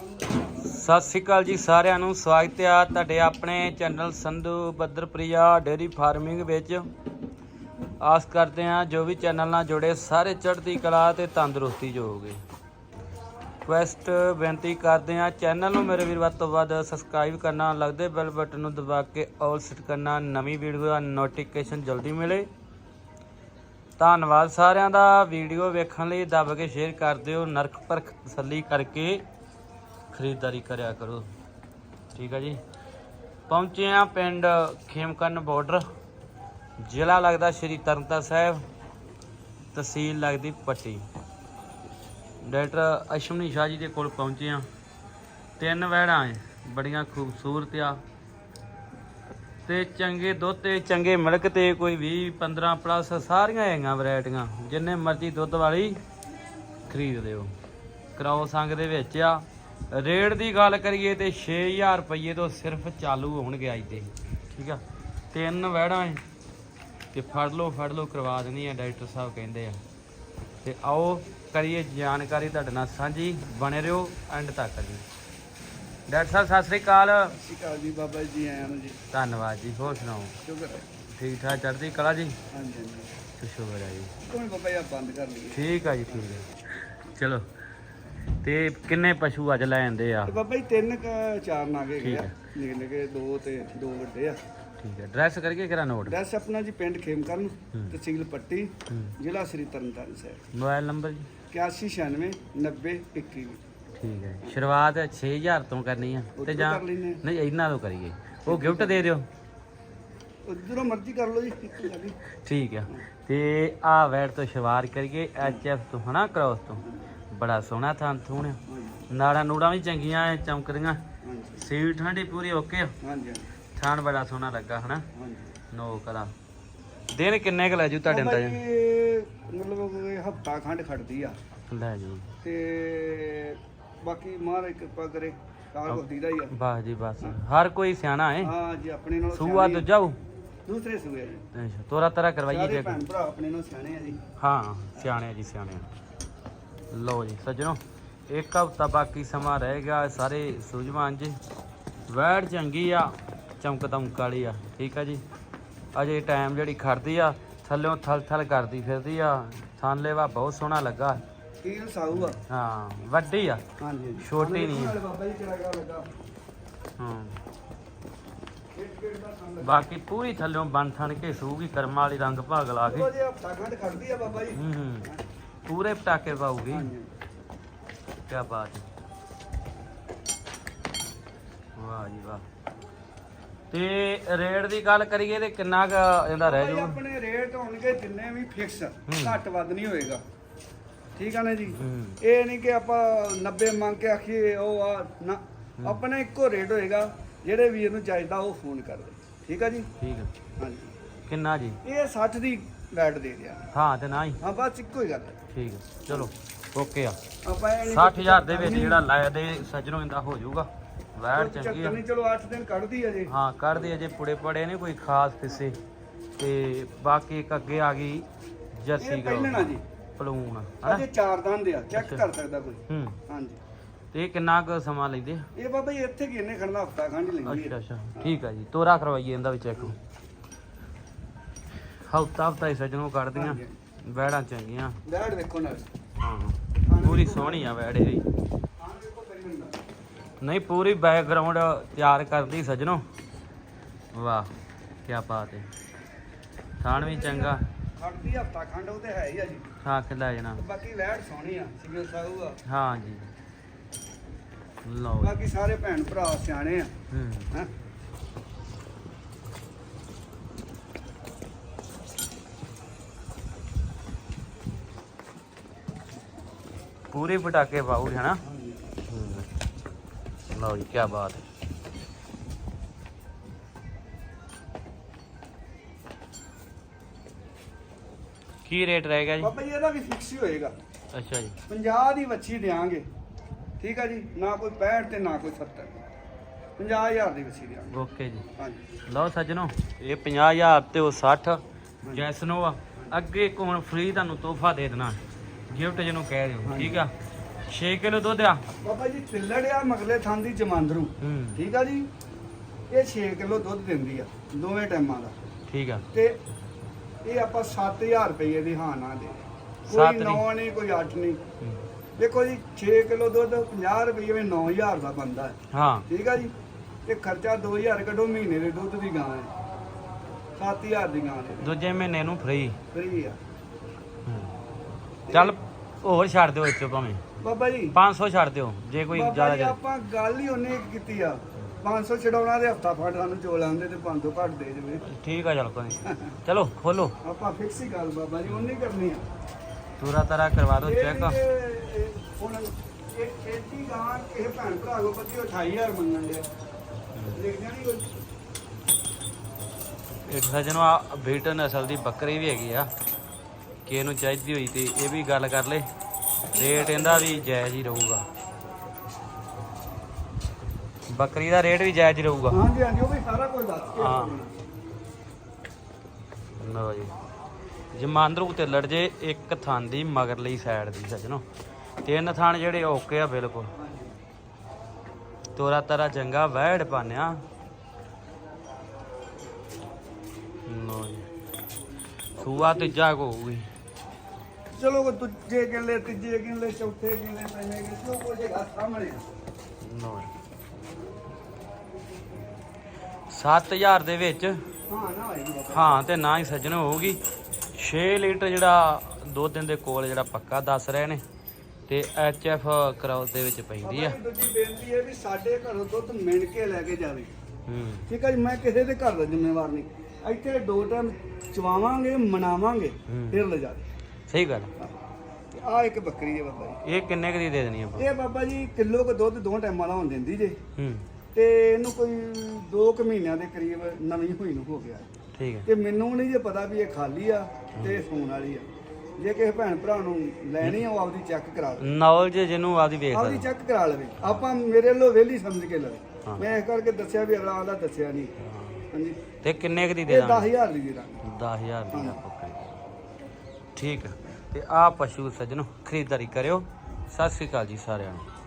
ਸਤਿ ਸ਼੍ਰੀ ਅਕਾਲ ਜੀ ਸਾਰਿਆਂ ਨੂੰ, ਸਵਾਗਤ ਹੈ ਤੁਹਾਡੇ ਆਪਣੇ ਚੈਨਲ ਸੰਧੂ ਬੱਦਰਪ੍ਰਿਆ ਡੇਰੀ ਫਾਰਮਿੰਗ ਵਿੱਚ। ਆਸ ਕਰਦੇ ਹਾਂ ਜੋ ਵੀ ਚੈਨਲ ਨਾਲ ਜੁੜੇ, ਸਾਰੇ ਚੜ੍ਹਦੀ ਕਲਾ ਤੇ ਤੰਦਰੁਸਤੀ ਜੋਗੇ ਰਿਕੁਐਸਟ ਬੇਨਤੀ ਕਰਦੇ ਹਾਂ, ਚੈਨਲ ਨੂੰ ਮੇਰੇ ਵੀਰ ਵੱਧ ਤੋਂ ਵੱਧ ਸਬਸਕ੍ਰਾਈਬ ਕਰਨਾ, ਲੱਗਦੇ ਬੈਲ ਬਟਨ ਨੂੰ ਦਬਾ ਕੇ ਆਲ ਸੈਟ ਕਰਨਾ, ਨਵੀਂ ਵੀਡੀਓ ਦਾ ਨੋਟੀਫਿਕੇਸ਼ਨ ਜਲਦੀ ਮਿਲੇ। ਧੰਨਵਾਦ ਸਾਰਿਆਂ ਦਾ ਵੀਡੀਓ ਵੇਖਣ ਲਈ ਦੱਬ ਕੇ ਸ਼ੇਅਰ ਕਰ ਦਿਓ ਨਰਕ ਪਰਖ ਤਸੱਲੀ ਕਰਕੇ। ਖਰੀਦਦਾਰੀ ਕਰਿਆ ਕਰੋ। ਠੀਕ ਹੈ ਜੀ। ਪਹੁੰਚੇ ਆ ਪਿੰਡ ਖੇਮਕਰਨ ਬਾਰਡਰ ਜ਼ਿਲ੍ਹਾ ਲੱਗਦਾ ਸ਼੍ਰੀ ਤਰਨਤਾਰਨ ਸਾਹਿਬ। ਤਹਿਸੀਲ ਲੱਗਦੀ ਪੱਟੀ। ਡਾਕਟਰ ਅਸ਼ਮਨੀ ਸ਼ਾਹ ਜੀ ਦੇ ਕੋਲ ਪਹੁੰਚੇ ਆ ਤਿੰਨ ਵਹਿੜਾਂ ਏ ਬੜੀਆਂ ਖੂਬਸੂਰਤ ਆ। ਤੇ ਚੰਗੇ ਦੁੱਧ ਤੇ ਚੰਗੇ ਮਿਲਕ ਤੇ ਕੋਈ 20 15 ਪਲੱਸ ਸਾਰੀਆਂ ਹੈਗੀਆਂ ਵੈਰਾਈਟੀਆਂ। ਜਿੰਨੇ ਮਰਜ਼ੀ ਦੁੱਧ ਵਾਲੀ ਖਰੀਦ ਲਿਓ। ਕਰਾਓ ਸੰਗ ਦੇ ਵਿੱਚ ਆ। ਰੇਟ ਦੀ ਗੱਲ ਕਰੀਏ ਤੇ 6000 ਰੁਪਏ ਤੋਂ ਸਿਰਫ ਚਾਲੂ ਹੋਣਗੇ ਅੱਜ ਤੇ ਠੀਕ ਆ? ਤਿੰਨ ਵਹਿੜਾਂ ਏ ਤੇ ਫੜ ਲਓ ਫੜ ਲਓ ਕਰਵਾ ਦੇਣੀ ਆ ਡਾਕਟਰ ਸਾਹਿਬ ਕਹਿੰਦੇ ਆ। ਤੇ ਆਓ ਕਰੀਏ ਜਾਣਕਾਰੀ ਤੁਹਾਡੇ ਨਾਲ ਸਾਂਝੀ। ਬਣੇ ਰਹੋ ਐਂਡ ਤੱਕ ਜੀ। ਡਾਕਟਰ ਸਾਹਿਬ ਸਤਿ ਸ੍ਰੀ ਅਕਾਲ। ਸਤਿ ਸ਼੍ਰੀ ਅਕਾਲ ਜੀ ਬਾਬਾ ਜੀ ਆਇਆਂ ਨੂੰ ਜੀ। ਧੰਨਵਾਦ ਜੀ ਹੋਰ ਸੁਣਾਓ? ਸ਼ੁਕਰ ਹੈ ਠੀਕ ਠਾਕ ਚੜ੍ਹਦੀ ਕਲਾ ਜੀ? ਹਾਂਜੀ ਹਾਂਜੀ। ਸ਼ੁਕਰ ਹੈ ਜੀ। ਕੋਈ ਬਾਬਾ ਜੀ ਆਪ ਬੰਦ ਕਰ ਲਈਏ। ਠੀਕ ਆ ਜੀ ਠੀਕ ਹੈ ਚਲੋ। ਤੇ ਕਿੰਨੇ ਪਸ਼ੂ ਅੱਜ ਲੈ ਆਂਦੇ ਆ? ਤੇ ਬਾਬਾ ਜੀ ਤਿੰਨ ਕੁ ਚਾਰ ਨਾਗੇ ਠੀਕ ਆ। ਨਿੱਕੇ ਨਿੱਕੇ ਦੋ ਤੇ ਦੋ ਵੱਡੇ ਆ। ਠੀਕ ਹੈ। ਡਰੈਸ ਕਰਕੇ ਕਿਹੜਾ ਨੋਟ? ਐਡਰੈਸ ਆਪਣਾ ਜੀ ਪਿੰਡ ਖੇਮਕਰਨ। ਤਹਿਸੀਲ ਪੱਟੀ। ਜ਼ਿਲ੍ਹਾ ਸ੍ਰੀ ਤਰਨਤਾਰਨ ਸਾਹਿਬ। ਮੋਬਾਈਲ ਨੰਬਰ ਜੀ? 8196 90 21 ਠੀਕ ਹੈ। ਸ਼ੁਰੂਆਤ 6000 ਤੋਂ ਕਰਨੀ ਆ। ਤੇ ਜਾਂ ਕਰ ਨਹੀਂ ਇਹਨਾਂ ਤੋਂ ਕਰੀਏ। ਉਹ ਗਿਫਟ ਦੇ ਦਿਓ। ਉਧਰੋਂ ਮਰਜ਼ੀ ਕਰ ਲਓ ਜੀ। ਠੀਕ ਆ। ਤੇ ਆ ਵੈਟ ਤੋਂ ਸ਼ੁਰੂਆਤ ਕਰੀਏ ਐਚ ਐਫ ਤੋਂ ਹਨਾ ਕ੍ਰੋਸ ਤੋਂ। ਬੜਾ ਸੋਹਣਾ ਥਾਂ ਥੂਣ ਨਾੜਾਂ ਨੂੜਾਂ ਵੀ ਚੰਗੀਆਂ ਐ ਚਮਕਦੀਆਂ। ਸੀਟ ਠੰਡੀ ਪੂਰੀ ਓਕੇ ਹਾਂਜੀ। ਥਾਣ ਬੜਾ ਸੋਹਣਾ ਲੱਗਾ ਹਨਾ? ਨੋ ਕਦਾ ਦਿਨ ਕਿੰਨੇ ਕੁ ਲੈ ਜੂ ਤੁਹਾਡੇ ਬਾਬਾ ਅੰਦਰ ਜੀ, ਮਤਲਬ ਹਫਤਾ ਖੰਡ ਖੜਦੀ ਆ। ਲੈ ਜੂ। ਤੇ ਬਾਕੀ ਮਹਾਰਾਜ ਕਿਰਪਾ ਕਰੇ ਕਾਲ ਕੋ ਦੀਦਾ ਹੀ ਆ। ਵਾਹ ਜੀ ਬਸ ਹਰ ਕੋਈ ਸਿਆਣਾ ਹੈ ਹਾਂ ਜੀ ਆਪਣੇ ਨਾਲ ਸੂਆ ਦੂਜਾ। ਦੂਸਰੇ ਸੂਏ ਜੀ। ਅੱਛਾ ਤੋਰਾ ਤਰਾ ਕਰਵਾਈਏ ਜੇ ਭੈਣ ਭਰਾ ਆਪਣੇ ਨਾਲ ਸਿਆਣੇ ਆ ਜੀ। ਹਾਂ ਸਿਆਣੇ ਆ ਜੀ ਸਿਆਣੇ ਆ। ਲਓ ਜੀ ਸੱਜਣੋ ਇੱਕ ਹਫਤਾ ਬਾਕੀ ਸਮਾਂ ਰਹਿ ਗਿਆ ਸਾਰੇ ਸੂਝਵਾਨ ਜੀ। ਵੈੜ ਚੰਗੀ ਆ ਚਮਕ ਦਮਕ ਵਾਲੀ ਆ ਠੀਕ ਆ ਜੀ। ਅਜੇ ਟਾਈਮ ਜਿਹੜੀ ਖੜਦੀ ਆ ਥੱਲਿਓਂ ਥਲ ਥਲ ਕਰਦੀ ਫਿਰਦੀ ਆ। ਥਾਨਲੇਵਾ ਬਹੁਤ ਸੋਹਣਾ ਲੱਗਾ। ਕੀਲ ਸਾਊ ਆ। ਹਾਂ ਵੱਡੀ ਆ। ਹਾਂਜੀ ਛੋਟੀ ਨਹੀਂ ਆ। ਬਾਬਾ ਜੀ ਲੱਗਾ? ਹਾਂ। ਇੱਕ ਗੇੜ ਦਾ ਸੰਦ ਬਾਕੀ ਪੂਰੀ ਥੱਲਿਓਂ ਬਣ ਥਣ ਕੇ ਸੂਗੀ ਕਰਮਾਂ ਵਾਲੀ ਰੰਗ ਭਾਗ ਲਾ ਕੇ। ਉਹ ਜੇ ਹਫਤਾ ਖੰਡ ਖੜਦੀ ਆ ਬਾਬਾ ਜੀ। ਹੂੰ ਹੂੰ। ਪੂਰੇ ਪਟਾਕੇ ਪਾਉਗੀ ਹਾਂਜੀ। ਕੀ ਬਾਤ ਹੈ। ਵਾਹ ਜੀ ਵਾਹ। ਤੇ ਰੇਟ ਦੀ ਗੱਲ ਕਰੀਏ ਤੇ ਕਿੰਨਾ ਕ ਇਹਦਾ ਰਹਿ ਭਾਈ ਆਪਣੇ ਰੇਟ ਹੋਣਗੇ ਜਿੰਨੇ ਵੀ ਫਿਕਸ ਘੱਟ ਵੱਧ ਨਹੀਂ ਹੋਏਗਾ। ਠੀਕ ਆ ਨਾ ਜੀ? ਇਹ ਨਹੀਂ ਕਿ ਆਪਾਂ 90 ਮੰਗ ਕੇ ਆਖੀਏ ਉਹ ਆ ਨਾ। ਆਪਣਾ ਇੱਕੋ ਰੇਟ ਹੋਏਗਾ ਜਿਹੜੇ ਵੀਰ ਨੂੰ ਚਾਹੀਦਾ ਉਹ ਫੋਨ ਕਰ ਦੇ ਠੀਕ ਆ ਜੀ? ਠੀਕ ਹੈ ਹਾਂਜੀ। ਕਿੰਨਾ ਜੀ? ਇਹ 60 ਦੀ ਦੇ ਦਿਆ। ਹਾਂ ਤੇ ਨਾ ਹੀ। ਹਾਂ ਬਸ ਇੱਕੋ ਹੀ ਗੱਲ। ਹੈ ਠੀਕ ਹੈ ਚਲੋ ਓਕੇ ਆ। ਆਪਾਂ ਇਹ ਨੀ 60000 ਦੇ ਵਿੱਚ ਜਿਹੜਾ ਲੈ ਦੇ ਸੱਜਣੋਂ ਇਹਦਾ ਹੋ ਜਾਊਗਾ। ਕੋਈ ਚੰਗੀ ਚੱਕਰ ਆ ਨਹੀਂ ਚਲੋ 8 ਦਿਨ ਕੱਢਦੀ ਆ ਜੀ। ਹਾਂ ਕੱਢਦੇ ਅਜੇ ਪੁੜੇ ਪੜੇ ਨੇ ਕੋਈ ਖਾਸ ਕਿਸੇ। ਤੇ ਬਾਕੀ ਇੱਕ ਅੱਗੇ ਆ ਗਈ ਜਰਸੀ ਇਹ ਪਹਿਲਣਾ ਜੀ। ਪਲੂਣ ਹਨਾ? ਅਜੇ ਚਾਰ ਦੰਦ ਆ ਚੈੱਕ ਕਰ ਸਕਦਾ ਕੋਈ। ਹੂੰ। ਹਾਂਜੀ। ਤੇ ਇਹ ਕਿੰਨਾ ਕੁ ਸਮਾਂ ਲੈਂਦੇ ਆ? ਇਹ ਬਾਬਾ ਜੀ ਇੱਥੇ ਕੀ ਇਹਨੇ ਖੜਨਾ ਹਫਤਾ ਖੰਡ ਹੀ ਲੈਂਦੀ ਅੱਛਾ ਅੱਛਾ। ਠੀਕ ਆ ਜੀ ਤੋਰਾ ਕਰਵਾਈਏ ਇਹਦਾ ਵੀ ਚੈੱਕ। ਹਫਤਾ ਹਫਤਾ ਹੀ ਸੱਜਣੋਂ ਕੱਢਦੀਆਂ। ਵੈੜਾਂ ਚੰਗੀਆਂ। ਵੈਟ ਵੇਖੋ ਨਾਲ। ਹਾਂ ਪੂਰੀ ਸੋਹਣੀ ਆ ਵੈੜ ਇਹਦੀ ਹਾਂ ਨਹੀਂ ਪੂਰੀ ਬੈਕਗ੍ਰਾਉਂਡ ਤਿਆਰ ਕਰਦੀ ਸੱਜਣੋ। ਵਾਹ ਕੀ ਬਾਤ ਹੈ ਥਾਣ ਵੀ ਚੰਗਾ। ਖੜਦੀ ਹਫਤਾ ਖੰਡ ਉਹ ਤੇ ਹੈ ਹੀ ਆ ਜੀ। ਖਾ ਕੇ ਲੈ ਜਾਣਾ। ਬਾਕੀ ਵੈਟ ਸੋਹਣੀ ਆ ਸਿਵਲ ਸਾਊ ਆ। ਹਾਂ ਜੀ। ਲਓ। ਬਾਕੀ ਸਾਰੇ ਭੈਣ ਭਰਾ ਸਿਆਣੇ ਆ। ਹੂੰ। ਹੈਂ? ਪੂਰੇ ਪਟਾਕੇ ਪਾਉ ਹਨਾ? ਹੂੰ। ਲਓ ਜੀ ਕੀ ਬਾਤ ਹੈ। ਕੀ ਰੇਟ ਰਹੇਗਾ ਜੀ? ਬਾਬਾ ਜੀ ਇਹਦਾ ਵੀ ਫਿਕਸ ਹੀ ਹੋਏਗਾ। ਅੱਛਾ ਜੀ। 50 ਦੀ ਵੱਛੀ ਦੇਾਂਗੇ ਠੀਕ ਆ ਜੀ? ਨਾ ਕੋਈ 65 ਤੇ ਨਾ ਕੋਈ 70 50000 ਦੀ ਵੱਛੀ ਦੇਾਂਗੇ ਓਕੇ ਜੀ। ਹਾਂਜੀ। ਲਓ ਸੱਜਣੋ ਇਹ 50000 ਤੇ ਉਹ 60 ਜੈਸਨੋ ਆ ਅੱਗੇ ਇੱਕ ਹੁਣ ਫ੍ਰੀ ਤੁਹਾਨੂੰ ਤੋਹਫਾ ਦੇ ਦੇਣਾ। ਗਿਫਟ ਜਿਹਨੂੰ ਕਹਿ ਦਿਓ ਠੀਕ ਆ? 6 ਕਿਲੋ ਦੁੱਧ ਆ। ਬਾਬਾ ਜੀ ਤਿੱਲੜ ਆ ਮਗਲੇ ਥਾਂ ਦੀ ਜਮਾਂਦਰੂ। ਹੂੰ। ਠੀਕ ਆ ਜੀ? ਇਹ 6 ਕਿਲੋ ਦੁੱਧ ਦਿੰਦੀ ਆ ਦੋਵੇਂ ਟਾਈਮਾਂ ਦਾ। ਠੀਕ ਆ। ਤੇ ਇਹ ਆਪਾਂ 7000 ਰੁਪਏ ਦੀ ਹਾਂ ਨਾ ਦੇ। ਸੱਤ ਕੋਈ ਨਹੀਂ। 9 ਨਹੀਂ ਕੋਈ 8 ਨਹੀਂ। ਹੂੰ। ਦੇਖੋ ਜੀ 6 ਕਿਲੋ ਦੁੱਧ 50 ਰੁਪਏ ਵਿੱਚ 9000 ਦਾ ਬੰਦਾ ਹੈ। ਹਾਂ। ਠੀਕ ਆ ਜੀ? ਤੇ ਖਰਚਾ 2000 ਕੱਢੋ ਮਹੀਨੇ ਦੇ ਦੁੱਧ ਦੀ ਗਾਂ ਹੈ। 7000 ਦੀ ਗਾਂ ਹੈ। ਦੂਜੇ ਮਹੀਨੇ ਨੂੰ ਫ੍ਰੀ ਫਰੀ ਆ। ਚੱਲ ਹੋਰ ਛੱਡ ਦਿਓ ਇੱਚੋ ਭਾਵੇਂ। ਬਾਬਾ ਜੀ। 500 ਛੱਡ ਦਿਓ ਜੇ ਕੋਈ ਬਾਬਾ ਜ਼ਿਆਦਾ ਜੀ ਜ਼ਿਆਦਾ ਆਪਾਂ ਗੱਲ ਹੀ ਉਹਨੇ ਕੀਤੀ ਆ। 500 ਛਡਾਉਣਾ ਦੇ ਹਫਤਾ ਫੜ ਸਾਨੂੰ ਚੋਲ ਆਉਂਦੇ ਤੇ 500 ਘੱਟ ਦੇ ਜਵੇ ਠੀਕ ਆ ਚੱਲ ਕੋਈ ਨੀ। ਚਲੋ ਖੋਲੋ। ਆਪਾਂ ਫਿਕਸ ਹੀ ਗੱਲ ਬਾਬਾ ਜੀ ਉਹਨੇ ਕਰਨੀ ਆ। ਤੂਰਾ ਤਰਾ ਕਰਵਾ ਦਿਓ ਚੈੱਕ ਇਹ- ਇਹ ਹੁਣ ਇਹ ਖੇਤੀ ਗਾਂ ਕਿਸੇ ਭੈਣ ਭਰਾ ਕੋ ਪਤੀ 28000 ਮੰਗਣ ਲਿਆ ਲਿਖ ਜਾਣੀ ਕੋਈ ਇੱਕ ਸੱਜਣੋ ਆ ਬੀਟ ਨਸਲ ਦੀ ਬੱਕਰੀ ਵੀ ਹੈਗੀ ਆ। ਕਿ ਇਹਨੂੰ ਚਾਹੀਦੀ ਹੋਈ ਤੇ ਇਹ ਵੀ ਗੱਲ ਕਰ ਲੈ। ਰੇਟ ਇਹਦਾ ਵੀ ਜਾਇਜ਼ ਹੀ ਰਹੂਗਾ। ਬੱਕਰੀ ਦਾ ਰੇਟ ਵੀ ਜਾਇਜ਼ ਰਹੂਗਾ। ਹਾਂਜੀ ਹਾਂਜੀ ਉਹ ਵੀ ਸਾਰਾ ਕੁਝ ਦੱਸ ਕੇ ਹਾਂ। ਲਓ ਜੀ। ਜਮਾਂਦਰੂ ਤੇ ਲੜ ਜੇ ਇੱਕ ਥਾਂ ਦੀ ਮਗਰਲੀ ਸਾਈਡ ਦੀ ਸੱਜਣੋ। ਤਿੰਨ ਥਾਂ ਜਿਹੜੇ ਓਕੇ ਆ ਬਿਲਕੁਲ। ਤੋਰਾ ਤਰਾ ਚੰਗਾ ਵਹਿੜ ਪਾਨਿਆ ਸੂਆ ਤੀਜਾ ਕੋ ਹੋਊਗੀ। ਚਲੋ ਦੂਜੇ ਕਿੱਲੇ ਤੀਜੇ ਕਿੱਲੇ ਚੌਥੇ ਕਿੱਲੇ ਪੰਜਵੇਂ ਕਿੱਲੇ ਜੋ ਕੁਝ ਹੈਗਾ ਸਾਹਮਣੇ ਜੀ 7000 ਦੇ ਵਿੱਚ ਹਾਂ ਨਾ ਹੋਏਗੀ ਹਾਂ ਤੇ ਨਾ ਹੀ ਸੱਜਣ ਹੋਊਗੀ। 6 ਲੀਟਰ ਜਿਹੜਾ ਦੋ ਦਿਨ ਦੇ ਕੋਲ ਜਿਹੜਾ ਪੱਕਾ ਦੱਸ ਰਹੇ ਨੇ ਤੇ ਐਚ ਐਫ ਕਰਾਉਸ ਦੇ ਵਿੱਚ ਪੈਂਦੀ ਆ। ਦੂਜੀ ਬੇਨਤੀ ਹੈ ਵੀ ਸਾਡੇ ਘਰੋਂ ਦੁੱਧ ਮਿਣ ਕੇ ਲੈ ਕੇ ਜਾਵੇ। ਠੀਕ ਹੈ ਜੀ ਮੈਂ ਕਿਸੇ ਦੇ ਘਰ ਦਾ ਜ਼ਿੰਮੇਵਾਰ ਨਹੀਂ। ਇੱਥੇ ਦੋ ਟਾਈਮ ਚਵਾਵਾਂਗੇ ਮਨਾਵਾਂਗੇ। ਫਿਰ ਲੈ ਜਾਵੇ ਸਹੀ ਗੱਲ ਆ। ਇੱਕ ਬੱਕਰੀ ਹੈ ਬਾਬਾ ਜੀ। ਇਹ ਕਿੰਨੇ ਕੁ ਦੀ ਦੇ ਦੇਣੀ ਆਪਾਂ? ਇਹ ਬਾਬਾ ਜੀ ਕਿਲੋ ਕੁ ਦੁੱਧ ਦੋ ਟਾਈਮਾਂ ਦਾ ਹੋਣ ਦਿੰਦੀ ਜੇ। ਹੂੰ। ਤੇ ਇਹਨੂੰ ਕੋਈ 2 ਕੁ ਮਹੀਨਿਆਂ ਦੇ ਕਰੀਬ ਨਵੀਂ ਹੋਈ ਨੂੰ ਹੋ ਗਿਆ। ਠੀਕ ਹੈ ਤੇ ਮੈਨੂੰ ਨਹੀਂ ਜੇ ਪਤਾ ਵੀ ਇਹ ਖਾਲੀ ਆ ਤੇ ਇਹ ਸੂਣ ਵਾਲੀ ਆ। ਜੇ ਕਿਸੇ ਭੈਣ ਭਰਾ ਨੂੰ ਲੈਣੀ ਆ ਉਹ ਆਪਦੀ ਚੈੱਕ ਕਰਾ ਲਵੇ। ਨੌਲੇਜ ਜਿਹਨੂੰ ਆਦੀ ਵੇਖ ਆਪਦੀ ਸਕਦਾ। ਚੈੱਕ ਕਰਾ ਲਵੇ। ਆਪਾਂ ਮੇਰੇ ਵੱਲੋਂ ਵਿਹਲੀ ਸਮਝ ਕੇ ਲਵੇ। ਮੈਂ ਇਸ ਕਰਕੇ ਦੱਸਿਆ ਵੀ ਅਗਲਾ ਆਂਦਾ ਦੱਸਿਆ ਨਹੀਂ। ਹਾਂਜੀ। ਤੇ ਕਿੰਨੇ ਕੁ ਦੀ ਦੇ ਇਹ ਦਾਂਗੇ 10000 ਦੀ ਦੇ ਦਾਂਗੇ। 10000 ਦੀ ਆ ਬੱਕਰੀ। ਠੀਕ ਹੈ ਤੇ ਆ ਪਸ਼ੂ ਸੱਜਣੋ ਖਰੀਦਦਾਰੀ ਕਰਿਓ। ਸਤਿ ਸ੍ਰੀ ਅਕਾਲ ਜੀ ਸਾਰਿਆਂ ਨੂੰ।